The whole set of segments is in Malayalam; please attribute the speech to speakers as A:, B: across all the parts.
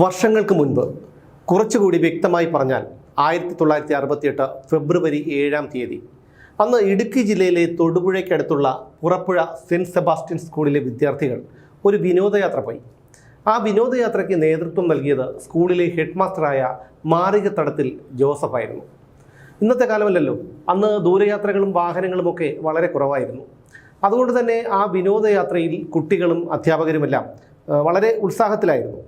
A: വർഷങ്ങൾക്ക് മുൻപ് കുറച്ചുകൂടി വ്യക്തമായി പറഞ്ഞാൽ ആയിരത്തി തൊള്ളായിരത്തി അറുപത്തിയെട്ട് ഫെബ്രുവരി ഏഴാം തീയതി. അന്ന് ഇടുക്കി ജില്ലയിലെ തൊടുപുഴയ്ക്കടുത്തുള്ള പുറപ്പുഴ സെന്റ് സെബാസ്റ്റ്യൻ സ്കൂളിലെ വിദ്യാർത്ഥികൾ ഒരു വിനോദയാത്ര പോയി. ആ വിനോദയാത്രയ്ക്ക് നേതൃത്വം നൽകിയത് സ്കൂളിലെ ഹെഡ് മാസ്റ്ററായ മാറികത്തടത്തിൽ ജോസഫായിരുന്നു ഇന്നത്തെ കാലമല്ലല്ലോ അന്ന് ദൂരയാത്രകളും വാഹനങ്ങളുമൊക്കെ വളരെ കുറവായിരുന്നു. അതുകൊണ്ട് തന്നെ ആ വിനോദയാത്രയിൽ കുട്ടികളും അധ്യാപകരുമെല്ലാം വളരെ ഉത്സാഹത്തിലായിരുന്നു.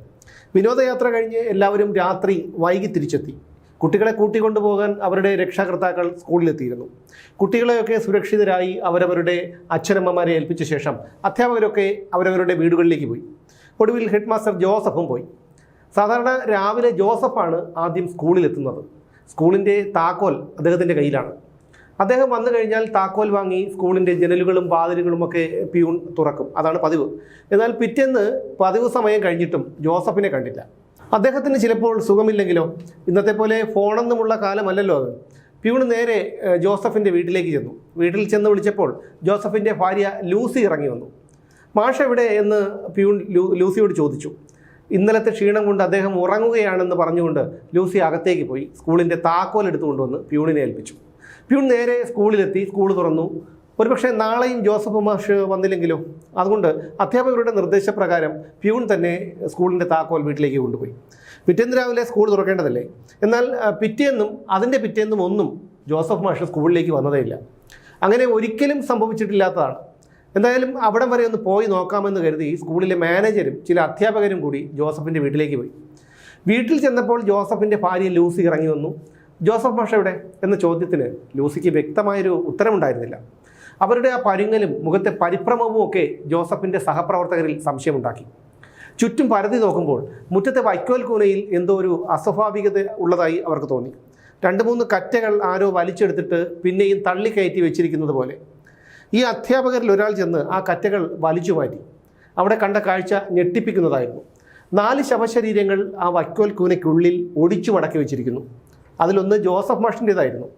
A: വിനോദയാത്ര കഴിഞ്ഞ് എല്ലാവരും രാത്രി വൈകി തിരിച്ചെത്തി. കുട്ടികളെ കൂട്ടിക്കൊണ്ടുപോകാൻ അവരുടെ രക്ഷാകർത്താക്കൾ സ്കൂളിലെത്തിയിരുന്നു. കുട്ടികളെയൊക്കെ സുരക്ഷിതരായി അവരവരുടെ അച്ഛനമ്മമാരെ ഏൽപ്പിച്ച ശേഷം അധ്യാപകരൊക്കെ അവരവരുടെ വീടുകളിലേക്ക് പോയി. ഒടുവിൽ ഹെഡ് മാസ്റ്റർ ജോസഫും പോയി. സാധാരണ രാവിലെ ജോസഫാണ് ആദ്യം സ്കൂളിലെത്തുന്നത്. സ്കൂളിന്റെ താക്കോൽ അദ്ദേഹത്തിന്റെ കയ്യിലാണ്. അദ്ദേഹം വന്നു കഴിഞ്ഞാൽ താക്കോൽ വാങ്ങി സ്കൂളിന്റെ ജനലുകളും വാതിലുകളും ഒക്കെ പ്യൂൺ തുറക്കും. അതാണ് പതിവ്. എന്നാൽ പിറ്റേന്ന് പതിവ് സമയം കഴിഞ്ഞിട്ടും ജോസഫിനെ കണ്ടില്ല. അദ്ദേഹത്തിന് ചിലപ്പോൾ സുഖമില്ലെങ്കിലോ? ഇന്നത്തെ പോലെ ഫോണൊന്നുമുള്ള കാലമല്ലല്ലോ അത്. പ്യൂൺ നേരെ ജോസഫിന്റെ വീട്ടിലേക്ക് ചെന്നു. വീട്ടിൽ ചെന്ന് വിളിച്ചപ്പോൾ ജോസഫിന്റെ ഭാര്യ ലൂസി ഇറങ്ങി വന്നു. മാഷ എവിടെ? എന്ന് പ്യൂൺ ലൂസിയോട് ചോദിച്ചു. ഇന്നലത്തെ ക്ഷീണം കൊണ്ട് അദ്ദേഹം ഉറങ്ങുകയാണെന്ന് പറഞ്ഞുകൊണ്ട് ലൂസി അകത്തേക്ക് പോയി. സ്കൂളിന്റെ താക്കോൽ എടുത്തുകൊണ്ടുവന്ന് പ്യൂണിനെ ഏൽപ്പിച്ചു. പ്യൂൺ നേരെ സ്കൂളിലെത്തി സ്കൂൾ തുറന്നു. ഒരുപക്ഷെ നാളെയും ജോസഫ് മാഷ് വന്നില്ലെങ്കിലോ? അതുകൊണ്ട് അധ്യാപകരുടെ നിർദ്ദേശപ്രകാരം പ്യൂൺ തന്നെ സ്കൂളിന്റെ താക്കോൽ വീട്ടിലേക്ക് കൊണ്ടുപോയി. പിറ്റേന്ന് രാവിലെ സ്കൂൾ തുറക്കേണ്ടതല്ലേ? എന്നാൽ പിറ്റേന്നും അതിന്റെ പിറ്റേന്നും ഒന്നും ജോസഫ് മാഷ് സ്കൂളിലേക്ക് വന്നതേയില്ല അങ്ങനെ ഒരിക്കലും സംഭവിച്ചിട്ടില്ലാത്തതാണ്. എന്തായാലും അവിടം വരെ ഒന്ന് പോയി നോക്കാമെന്ന് കരുതി സ്കൂളിലെ മാനേജരും ചില അധ്യാപകരും കൂടി ജോസഫിന്റെ വീട്ടിലേക്ക് പോയി. വീട്ടിൽ ചെന്നപ്പോൾ ജോസഫിന്റെ ഭാര്യ ലൂസി ഇറങ്ങി വന്നു. ജോസഫ് മാഷ എവിടെ? എന്ന ചോദ്യത്തിന് ലൂസിക്ക് വ്യക്തമായൊരു ഉത്തരമുണ്ടായിരുന്നില്ല. അവരുടെ ആ പരുങ്ങലും മുഖത്തെ പരിഭ്രമവും ഒക്കെ ജോസഫിന്റെ സഹപ്രവർത്തകരിൽ സംശയമുണ്ടാക്കി. ചുറ്റും പരതി നോക്കുമ്പോൾ മുറ്റത്തെ വൈക്കോൽ കൂനയിൽ എന്തോ ഒരു അസ്വാഭാവികത ഉള്ളതായി അവർക്ക് തോന്നി. രണ്ട് മൂന്ന് കറ്റകൾ ആരോ വലിച്ചെടുത്തിട്ട് പിന്നെയും തള്ളിക്കയറ്റി വെച്ചിരിക്കുന്നത് പോലെ. ഈ അധ്യാപകരിൽ ഒരാൾ ചെന്ന് ആ കറ്റകൾ വലിച്ചു മാറ്റി. അവിടെ കണ്ട കാഴ്ച ഞെട്ടിപ്പിക്കുന്നതായിരുന്നു. നാല് ശവശരീരങ്ങൾ ആ വൈക്കോൽ കൂനയ്ക്കുള്ളിൽ ഒടിച്ചു മടക്കി വെച്ചിരിക്കുന്നു. അതിലൊന്ന് ജോസഫ് മാഷിന്റേതായിരുന്നു.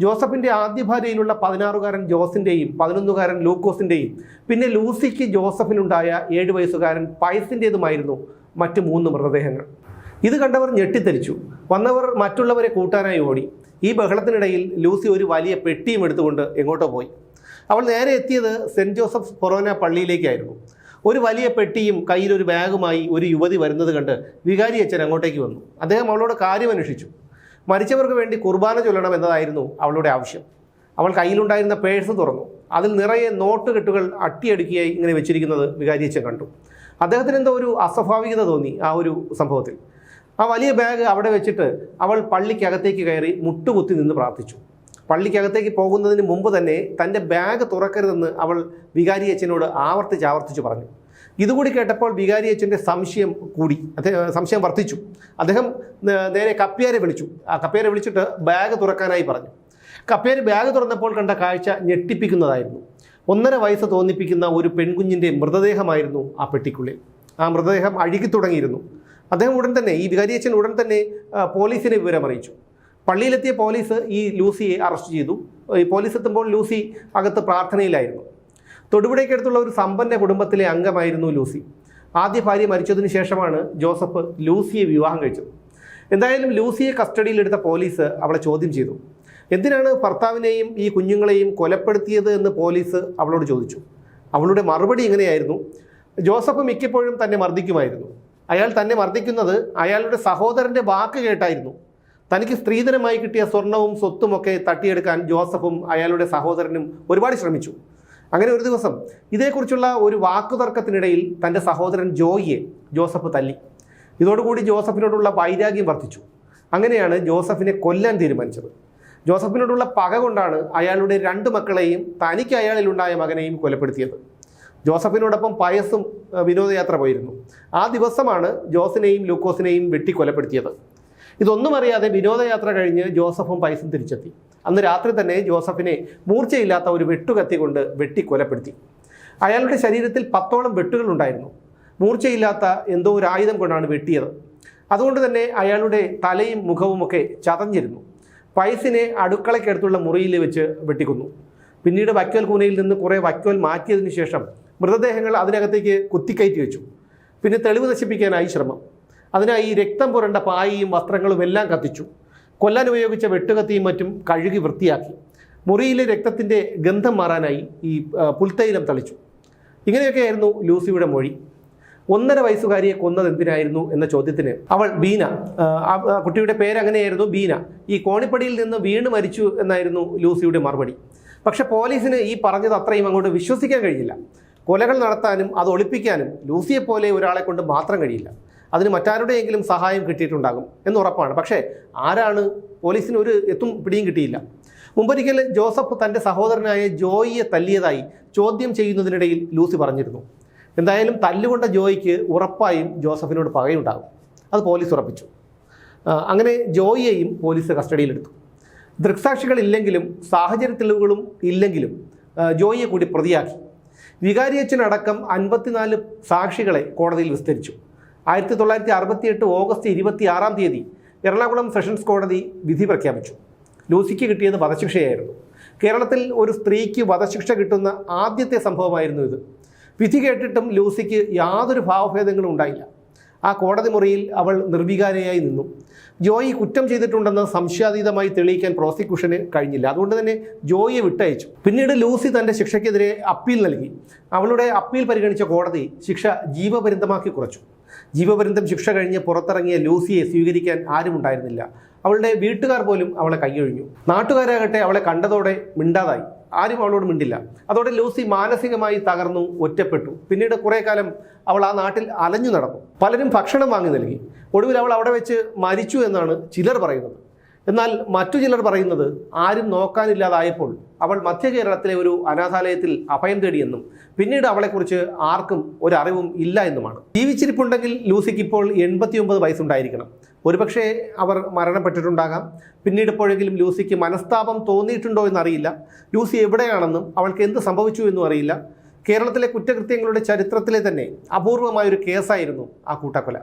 A: ജോസഫിന്റെ ആദ്യ ഭാര്യയിലുള്ള പതിനാറുകാരൻ ജോസിന്റെയും പതിനൊന്നുകാരൻ ലൂക്കോസിന്റെയും പിന്നെ ലൂസിക്ക് ജോസഫിനുണ്ടായ ഏഴ് വയസ്സുകാരൻ പൈസിന്റേതുമായിരുന്നു മറ്റ് മൂന്ന് മൃതദേഹങ്ങൾ. ഇത് കണ്ടവർ ഞെട്ടിത്തെരിച്ചു. വന്നവർ മറ്റുള്ളവരെ കൂട്ടാനായി ഓടി. ഈ ബഹളത്തിനിടയിൽ ലൂസി ഒരു വലിയ പെട്ടിയും എടുത്തുകൊണ്ട് എങ്ങോട്ടോ പോയി. അവൾ നേരെ എത്തിയത് സെന്റ് ജോസഫ് കൊറോന പള്ളിയിലേക്കായിരുന്നു. ഒരു വലിയ പെട്ടിയും കയ്യിലൊരു ബാഗുമായി ഒരു യുവതി വരുന്നത് കണ്ട് വികാരി അച്ഛൻ അങ്ങോട്ടേക്ക് വന്നു. അദ്ദേഹം അവളോട് കാര്യം അന്വേഷിച്ചു മരിച്ചവർക്ക് വേണ്ടി കുർബാന ചൊല്ലണം എന്നതായിരുന്നു അവളുടെ ആവശ്യം. അവൾ കയ്യിലുണ്ടായിരുന്ന പേഴ്സ് തുറന്നു. അതിൽ നിറയെ നോട്ട് കെട്ടുകൾ അട്ടിയടുക്കിയായി ഇങ്ങനെ വെച്ചിരിക്കുന്നത് വികാരിയച്ഛൻ കണ്ടു. അദ്ദേഹത്തിന് എന്തോ ഒരു അസ്വാഭാവികത തോന്നി ആ ഒരു സംഭവത്തിൽ. ആ വലിയ ബാഗ് അവിടെ വെച്ചിട്ട് അവൾ പള്ളിക്കകത്തേക്ക് കയറി മുട്ടുകുത്തി നിന്ന് പ്രാർത്ഥിച്ചു. പള്ളിക്കകത്തേക്ക് പോകുന്നതിന് മുമ്പ് തന്നെ തന്റെ ബാഗ് തുറക്കരുതെന്ന് അവൾ വികാരി അച്ഛനോട് ആവർത്തിച്ച് ആവർത്തിച്ച് പറഞ്ഞു. ഇതുകൂടി കേട്ടപ്പോൾ വികാരി അച്ഛന്റെ സംശയം കൂടി അദ്ദേഹം സംശയം വർദ്ധിച്ചു. അദ്ദേഹം നേരെ കപ്പ്യാരെ വിളിച്ചു. ആ കപ്പ്യാരെ വിളിച്ചിട്ട് ബാഗ് തുറക്കാനായി പറഞ്ഞു. കപ്പ്യാര് ബാഗ് തുറന്നപ്പോൾ കണ്ട കാഴ്ച ഞെട്ടിപ്പിക്കുന്നതായിരുന്നു. ഒന്നര വയസ്സ് തോന്നിപ്പിക്കുന്ന ഒരു പെൺകുഞ്ഞിന്റെ മൃതദേഹമായിരുന്നു ആ പെട്ടിക്കുള്ളിൽ. ആ മൃതദേഹം അഴുകി തുടങ്ങിയിരുന്നു. അദ്ദേഹം ഉടൻ തന്നെ ഈ വികാരിയച്ഛൻ ഉടൻ തന്നെ പോലീസിനെ വിവരം അറിയിച്ചു. പള്ളിയിലെത്തിയ പോലീസ് ഈ ലൂസിയെ അറസ്റ്റ് ചെയ്തു. പോലീസ് എത്തുമ്പോൾ ലൂസി അകത്ത് പ്രാർത്ഥനയിലായിരുന്നു. തൊടുപുഴയ്ക്കടുത്തുള്ള ഒരു സമ്പന്ന കുടുംബത്തിലെ അംഗമായിരുന്നു ലൂസി. ആദ്യ ഭാര്യ മരിച്ചതിന് ശേഷമാണ് ജോസഫ് ലൂസിയെ വിവാഹം കഴിച്ചത്. എന്തായാലും ലൂസിയെ കസ്റ്റഡിയിലെടുത്ത പോലീസ് അവളെ ചോദ്യം ചെയ്തു. എന്തിനാണ് ഭർത്താവിനെയും ഈ കുഞ്ഞുങ്ങളെയും കൊലപ്പെടുത്തിയത് എന്ന് പോലീസ് അവളോട് ചോദിച്ചു. അവളുടെ മറുപടി ഇങ്ങനെയായിരുന്നു. ജോസഫ് മിക്കപ്പോഴും തന്നെ മർദ്ദിക്കുമായിരുന്നു. അയാൾ തന്നെ മർദ്ദിക്കുന്നത് അയാളുടെ സഹോദരന്റെ വാക്ക് കേട്ടായിരുന്നു. തനിക്ക് സ്ത്രീധനമായി കിട്ടിയ സ്വർണവും സ്വത്തുമൊക്കെ തട്ടിയെടുക്കാൻ ജോസഫും അയാളുടെ സഹോദരനും ഒരുപാട് ശ്രമിച്ചു. അങ്ങനെ ഒരു ദിവസം ഇതേക്കുറിച്ചുള്ള ഒരു വാക്കുതർക്കത്തിനിടയിൽ തന്റെ സഹോദരൻ ജോയിയെ ജോസഫ് തല്ലി. ഇതോടുകൂടി ജോസഫിനോടുള്ള വൈരാഗ്യം വർദ്ധിച്ചു. അങ്ങനെയാണ് ജോസഫിനെ കൊല്ലാൻ തീരുമാനിച്ചത്. ജോസഫിനോടുള്ള പക കൊണ്ടാണ് അയാളുടെ രണ്ട് മക്കളെയും തനിക്ക് അയാളിലുണ്ടായ മകനെയും കൊലപ്പെടുത്തിയത്. ജോസഫിനോടൊപ്പം പയസും വിനോദയാത്ര പോയിരുന്നു. ആ ദിവസമാണ് ജോസിനെയും ലൂക്കോസിനെയും വെട്ടി കൊലപ്പെടുത്തിയത് ഇതൊന്നും അറിയാതെ വിനോദയാത്ര കഴിഞ്ഞ് ജോസഫും പൈസും തിരിച്ചെത്തി. അന്ന് രാത്രി തന്നെ ജോസഫിനെ മൂർച്ചയില്ലാത്ത ഒരു വെട്ടുകത്തി കൊണ്ട് വെട്ടി കൊലപ്പെടുത്തി അയാളുടെ ശരീരത്തിൽ പത്തോളം വെട്ടുകളുണ്ടായിരുന്നു. മൂർച്ചയില്ലാത്ത എന്തോ ഒരു ആയുധം കൊണ്ടാണ് വെട്ടിയത്. അതുകൊണ്ട് തന്നെ അയാളുടെ തലയും മുഖവുമൊക്കെ ചതഞ്ഞിരുന്നു. പൈസിനെ അടുക്കളയ്ക്കടുത്തുള്ള മുറിയിൽ വെച്ച് വെട്ടിക്കുന്നു. പിന്നീട് വക്കോൽ കൂനയിൽ നിന്ന് കുറേ വക്കോൽ മാറ്റിയതിനു ശേഷം മൃതദേഹങ്ങൾ അതിനകത്തേക്ക് കുത്തിക്കയറ്റി വെച്ചു. പിന്നെ തെളിവ് നശിപ്പിക്കാനായി ശ്രമം. അതിനായി ഈ രക്തം പുരണ്ട പായയും വസ്ത്രങ്ങളും എല്ലാം കത്തിച്ചു. കൊല്ലാൻ ഉപയോഗിച്ച വെട്ടുകത്തിയും മറ്റും കഴുകി വൃത്തിയാക്കി. മുറിയിലെ രക്തത്തിന്റെ ഗന്ധം മാറാനായി ഈ പുൽത്തൈലം തളിച്ചു. ഇങ്ങനെയൊക്കെയായിരുന്നു ലൂസിയുടെ മൊഴി. ഒന്നര വയസ്സുകാരിയെ കൊന്നത് എന്തിനായിരുന്നു എന്ന ചോദ്യത്തിന് അവൾ ബീന കുട്ടിയുടെ പേര് അങ്ങനെയായിരുന്നു ബീന. ഈ കോണിപ്പടിയിൽ നിന്ന് വീണ് മരിച്ചു എന്നായിരുന്നു ലൂസിയുടെ മറുപടി. പക്ഷെ പോലീസിന് ഈ പറഞ്ഞത് അത്രയും അങ്ങോട്ട് വിശ്വസിക്കാൻ കഴിയില്ല. കൊലകൾ നടത്താനും അത് ഒളിപ്പിക്കാനും ലൂസിയെ പോലെ ഒരാളെ കൊണ്ട് മാത്രം കഴിയില്ല. അതിന് മറ്റാരുടെയെങ്കിലും സഹായം കിട്ടിയിട്ടുണ്ടാകും എന്ന് ഉറപ്പാണ്. പക്ഷേ ആരാണ് പോലീസിന് ഒരു എത്തും പിടിയും കിട്ടിയില്ല. മുമ്പൊരിക്കൽ ജോസഫ് തന്റെ സഹോദരനായ ജോയിയെ തല്ലിയതായി ചോദ്യം ചെയ്യുന്നതിനിടയിൽ ലൂസി പറഞ്ഞിരുന്നു. എന്തായാലും തല്ലുകൊണ്ട ജോയിക്ക് ഉറപ്പായും ജോസഫിനോട് പകയുണ്ടാകും. അത് പോലീസ് ഉറപ്പിച്ചു. അങ്ങനെ ജോയിയെയും പോലീസ് കസ്റ്റഡിയിലെടുത്തു. ദൃക്സാക്ഷികളില്ലെങ്കിലും സാഹചര്യ തെളിവുകളും ഇല്ലെങ്കിലും ജോയിയെ കൂടി പ്രതിയാക്കി. വികാരിയച്ചനടക്കം അൻപത്തിനാല് സാക്ഷികളെ കോടതിയിൽ വിസ്തരിച്ചു. ആയിരത്തി തൊള്ളായിരത്തി അറുപത്തിയെട്ട് ഓഗസ്റ്റ് ഇരുപത്തി ആറാം തീയതി എറണാകുളം സെഷൻസ് കോടതി വിധി പ്രഖ്യാപിച്ചു. ലൂസിക്ക് കിട്ടിയത് വധശിക്ഷയായിരുന്നു. കേരളത്തിൽ ഒരു സ്ത്രീക്ക് വധശിക്ഷ കിട്ടുന്ന ആദ്യത്തെ സംഭവമായിരുന്നു ഇത്. വിധി കേട്ടിട്ടും ലൂസിക്ക് യാതൊരു ഭാവഭേദങ്ങളും ഉണ്ടായില്ല. ആ കോടതി മുറിയിൽ അവൾ നിർവികാരയായി നിന്നു. ജോയി കുറ്റം ചെയ്തിട്ടുണ്ടെന്ന് സംശയാതീതമായി തെളിയിക്കാൻ പ്രോസിക്യൂഷന് കഴിഞ്ഞില്ല. അതുകൊണ്ട് തന്നെ ജോയിയെ വിട്ടയച്ചു. പിന്നീട് ലൂസി തന്റെ ശിക്ഷയ്ക്കെതിരെ അപ്പീൽ നൽകി. അവളുടെ അപ്പീൽ പരിഗണിച്ച കോടതി ശിക്ഷ ജീവപര്യന്തമാക്കി കുറച്ചു. ജീവപര്യന്തം ശിക്ഷ കഴിഞ്ഞ് പുറത്തിറങ്ങിയ ലൂസിയെ സ്വീകരിക്കാൻ ആരുമുണ്ടായിരുന്നില്ല അവളുടെ വീട്ടുകാർ പോലും അവളെ കൈയൊഴിഞ്ഞു. നാട്ടുകാരാകട്ടെ അവളെ കണ്ടതോടെ മിണ്ടാതായി. ആരും അവളോട് മിണ്ടില്ല. അതോടെ ലൂസി മാനസികമായി തകർന്നു ഒറ്റപ്പെട്ടു. പിന്നീട് കുറേ കാലം അവൾ ആ നാട്ടിൽ അലഞ്ഞു നടന്നു. പലരും ഭക്ഷണം വാങ്ങി നൽകി. ഒടുവിൽ അവൾ അവിടെ വെച്ച് മരിച്ചു എന്നാണ് ചിലർ പറയുന്നത്. എന്നാൽ മറ്റു ചിലർ പറയുന്നത് ആരും നോക്കാനില്ലാതായപ്പോൾ അവൾ മധ്യ കേരളത്തിലെ ഒരു അനാഥാലയത്തിൽ അഭയം തേടിയെന്നും പിന്നീട് അവളെക്കുറിച്ച് ആർക്കും ഒരറിവും ഇല്ല എന്നുമാണ്. ജീവിച്ചിരിപ്പുണ്ടെങ്കിൽ ലൂസിക്ക് ഇപ്പോൾ എൺപത്തിയൊമ്പത് വയസ്സുണ്ടായിരിക്കണം. ഒരുപക്ഷെ അവർ മരണപ്പെട്ടിട്ടുണ്ടാകാം. പിന്നീട് എപ്പോഴെങ്കിലും ലൂസിക്ക് മനസ്താപം തോന്നിയിട്ടുണ്ടോ എന്നറിയില്ല. ലൂസി എവിടെയാണെന്നും അവൾക്ക് എന്ത് സംഭവിച്ചു എന്നും അറിയില്ല. കേരളത്തിലെ കുറ്റകൃത്യങ്ങളുടെ ചരിത്രത്തിലെ തന്നെ അപൂർവമായൊരു കേസായിരുന്നു ആ കൂട്ടക്കൊല.